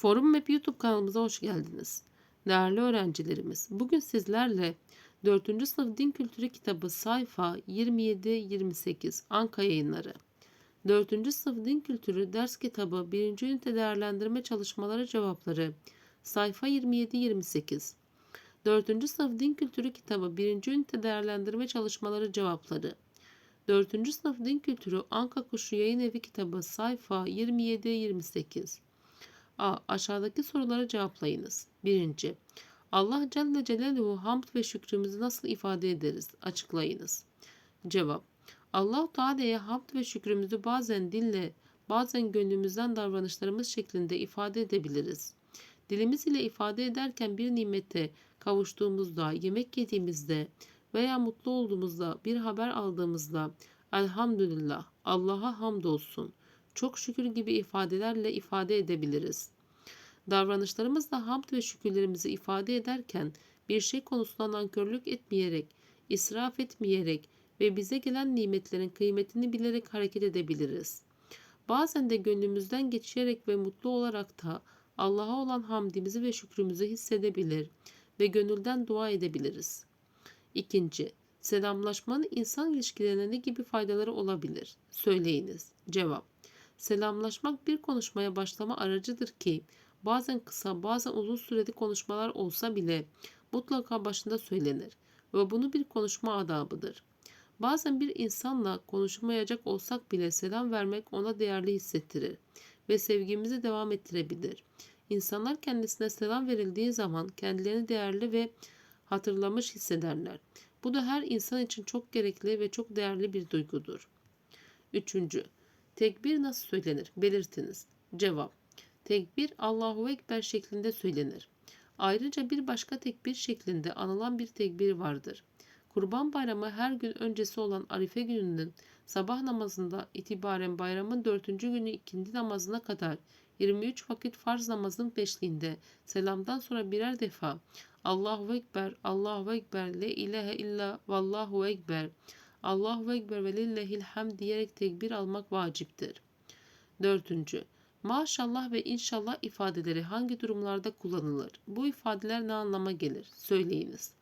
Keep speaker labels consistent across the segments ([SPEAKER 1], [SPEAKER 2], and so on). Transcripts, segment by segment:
[SPEAKER 1] Forum Map YouTube kanalımıza hoş geldiniz. Değerli öğrencilerimiz, bugün sizlerle 4. sınıf din kültürü kitabı sayfa 27-28 Anka yayınları. 4. sınıf din kültürü ders kitabı 1. ünite değerlendirme çalışmaları cevapları sayfa 27-28 4. sınıf din kültürü kitabı 1. ünite değerlendirme çalışmaları cevapları 4. sınıf din kültürü Anka Kuşu Yayın Evi kitabı sayfa 27-28 A. Aşağıdaki soruları cevaplayınız. 1. Allah Celle Celaluhu hamd ve şükrümüzü nasıl ifade ederiz? Açıklayınız. Cevap. Allah Teala'ya hamd ve şükrümüzü bazen dille, bazen gönlümüzden davranışlarımız şeklinde ifade edebiliriz. Dilimiz ile ifade ederken bir nimete kavuştuğumuzda, yemek yediğimizde veya mutlu olduğumuzda, bir haber aldığımızda elhamdülillah, Allah'a hamdolsun, çok şükür gibi ifadelerle ifade edebiliriz. Davranışlarımızla hamd ve şükürlerimizi ifade ederken bir şey konusunda nankörlük etmeyerek, israf etmeyerek ve bize gelen nimetlerin kıymetini bilerek hareket edebiliriz. Bazen de gönlümüzden geçerek ve mutlu olarak da Allah'a olan hamdimizi ve şükrümüzü hissedebilir ve gönülden dua edebiliriz. İkinci, selamlaşmanın insan ilişkilerine ne gibi faydaları olabilir? Söyleyiniz. Cevap. Selamlaşmak bir konuşmaya başlama aracıdır ki bazen kısa bazen uzun süreli konuşmalar olsa bile mutlaka başında söylenir ve bunu bir konuşma adabıdır. Bazen bir insanla konuşmayacak olsak bile selam vermek ona değerli hissettirir ve sevgimizi devam ettirebilir. İnsanlar kendisine selam verildiği zaman kendilerini değerli ve hatırlamış hissederler. Bu da her insan için çok gerekli ve çok değerli bir duygudur. Üçüncü, tekbir nasıl söylenir? Belirtiniz. Cevap. Tekbir Allahu Ekber şeklinde söylenir. Ayrıca bir başka tekbir şeklinde anılan bir tekbir vardır. Kurban Bayramı her gün öncesi olan Arife gününün sabah namazında itibaren bayramın dördüncü günü ikindi namazına kadar 23 vakit farz namazın peşliğinde selamdan sonra birer defa Allahu Ekber, Allahu Ekber, Le ilahe illa vallahu Ekber, Allahu Ekber ve lillehil hamd diyerek tekbir almak vaciptir. Dördüncü, maşallah ve inşallah ifadeleri hangi durumlarda kullanılır? Bu ifadeler ne anlama gelir? Söyleyiniz.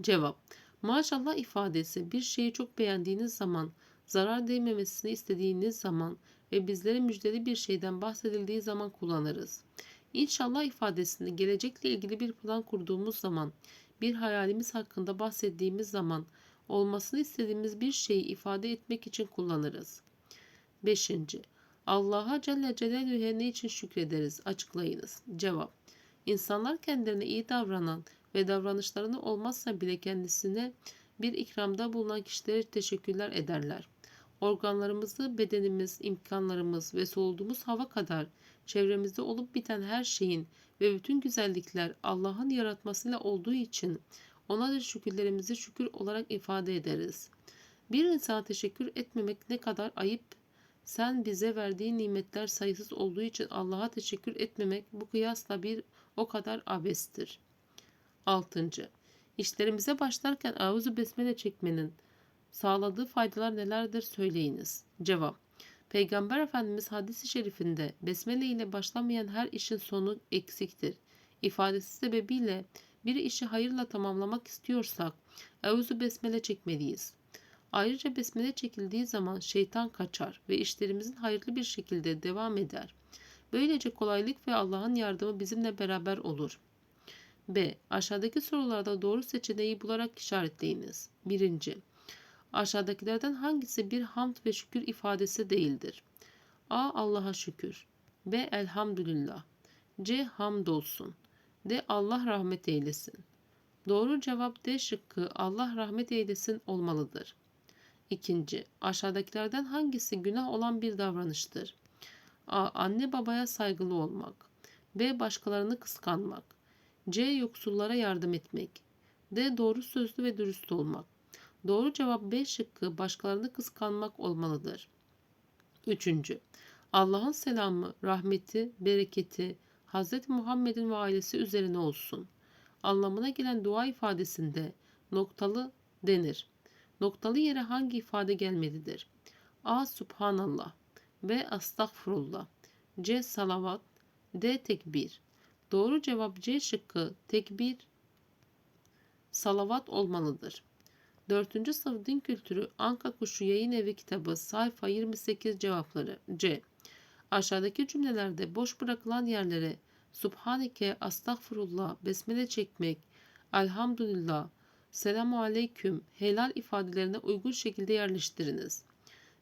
[SPEAKER 1] Cevap, maşallah ifadesi bir şeyi çok beğendiğiniz zaman, zarar değmemesini istediğiniz zaman ve bizlere müjdeli bir şeyden bahsedildiği zaman kullanırız. İnşallah ifadesini gelecekle ilgili bir plan kurduğumuz zaman, bir hayalimiz hakkında bahsettiğimiz zaman, olmasını istediğimiz bir şeyi ifade etmek için kullanırız. 5. Allah'a Celle Celaluhu'ya ne için şükrederiz? Açıklayınız. Cevap. İnsanlar kendilerine iyi davranan ve davranışlarını olmazsa bile kendisine bir ikramda bulunan kişilere teşekkürler ederler. Organlarımızı, bedenimiz, imkanlarımız ve soluduğumuz hava kadar çevremizde olup biten her şeyin ve bütün güzellikler Allah'ın yaratmasıyla olduğu için ona da şükürlerimizi şükür olarak ifade ederiz. Bir insana teşekkür etmemek ne kadar ayıp. Sen bize verdiğin nimetler sayısız olduğu için Allah'a teşekkür etmemek bu kıyasla bir o kadar abestir. 6. İşlerimize başlarken avuzu besmele çekmenin sağladığı faydalar nelerdir söyleyiniz. Cevap. Peygamber Efendimiz hadisi şerifinde besmele ile başlamayan her işin sonu eksiktir. ifadesi sebebiyle bir işi hayırla tamamlamak istiyorsak Eûzü besmele çekmeliyiz. Ayrıca besmele çekildiği zaman şeytan kaçar ve işlerimizin hayırlı bir şekilde devam eder. Böylece kolaylık ve Allah'ın yardımı bizimle beraber olur. B. Aşağıdaki sorularda doğru seçeneği bularak işaretleyiniz. 1. Aşağıdakilerden hangisi bir hamd ve şükür ifadesi değildir? A. Allah'a şükür. B. Elhamdülillah. C. Hamdolsun. D. Allah rahmet eylesin. Doğru cevap D şıkkı Allah rahmet eylesin olmalıdır. İkinci, aşağıdakilerden hangisi günah olan bir davranıştır? A. Anne babaya saygılı olmak. B. Başkalarını kıskanmak. C. Yoksullara yardım etmek. D. Doğru sözlü ve dürüst olmak. Doğru cevap B şıkkı başkalarını kıskanmak olmalıdır. Üçüncü, Allah'ın selamı, rahmeti, bereketi, Hz. Muhammed'in ve ailesi üzerine olsun. Anlamına gelen dua ifadesinde noktalı denir. Noktalı yere hangi ifade gelmelidir? A. Subhanallah B. Astagfirullah C. Salavat D. Tekbir. Doğru cevap C şıkkı tekbir salavat olmalıdır. 4. sınıf din kültürü Anka Kuşu Yayın Evi kitabı sayfa 28 cevapları C. Aşağıdaki cümlelerde boş bırakılan yerlere Subhaneke, Astagfirullah, Besmele çekmek, Elhamdülillah, Selamu Aleyküm, helal ifadelerine uygun şekilde yerleştiriniz.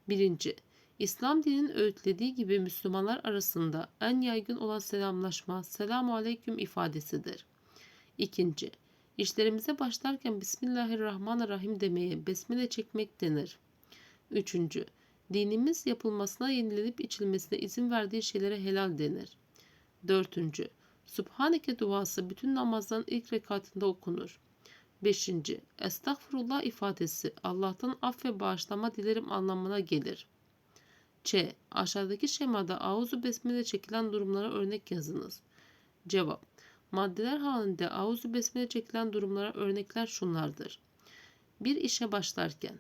[SPEAKER 1] 1. İslam dininin öğütlediği gibi Müslümanlar arasında en yaygın olan selamlaşma Selamu Aleyküm ifadesidir. 2. İşlerimize başlarken Bismillahirrahmanirrahim demeye besmele çekmek denir. 3. Dinimiz yapılmasına yenilenip içilmesine izin verdiği şeylere helal denir. 4. Subhaneke duası bütün namazların ilk rekatında okunur. 5. Estağfurullah ifadesi Allah'tan af ve bağışlama dilerim anlamına gelir. Ç. Aşağıdaki şemada auzu besmele çekilen durumlara örnek yazınız. Cevap. Maddeler halinde auzu besmele çekilen durumlara örnekler şunlardır. Bir işe başlarken.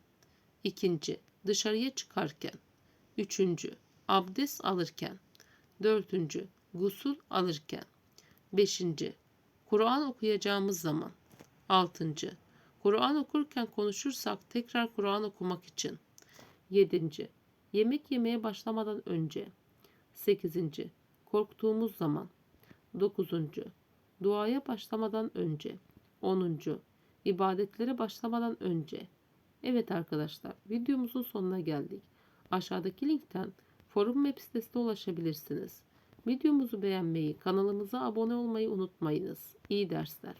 [SPEAKER 1] ikinci Dışarıya çıkarken. Üçüncü. Abdest alırken. Dördüncü. Gusul alırken. Beşinci. Kur'an okuyacağımız zaman. Altıncı. Kur'an okurken konuşursak tekrar Kur'an okumak için. Yedinci. Yemek yemeye başlamadan önce. Sekizinci. Korktuğumuz zaman. Dokuzuncu. Duaya başlamadan önce. Onuncu. İbadetlere başlamadan önce. Evet arkadaşlar videomuzun sonuna geldik. Aşağıdaki linkten forum web sitesine ulaşabilirsiniz. Videomuzu beğenmeyi, kanalımıza abone olmayı unutmayınız. İyi dersler.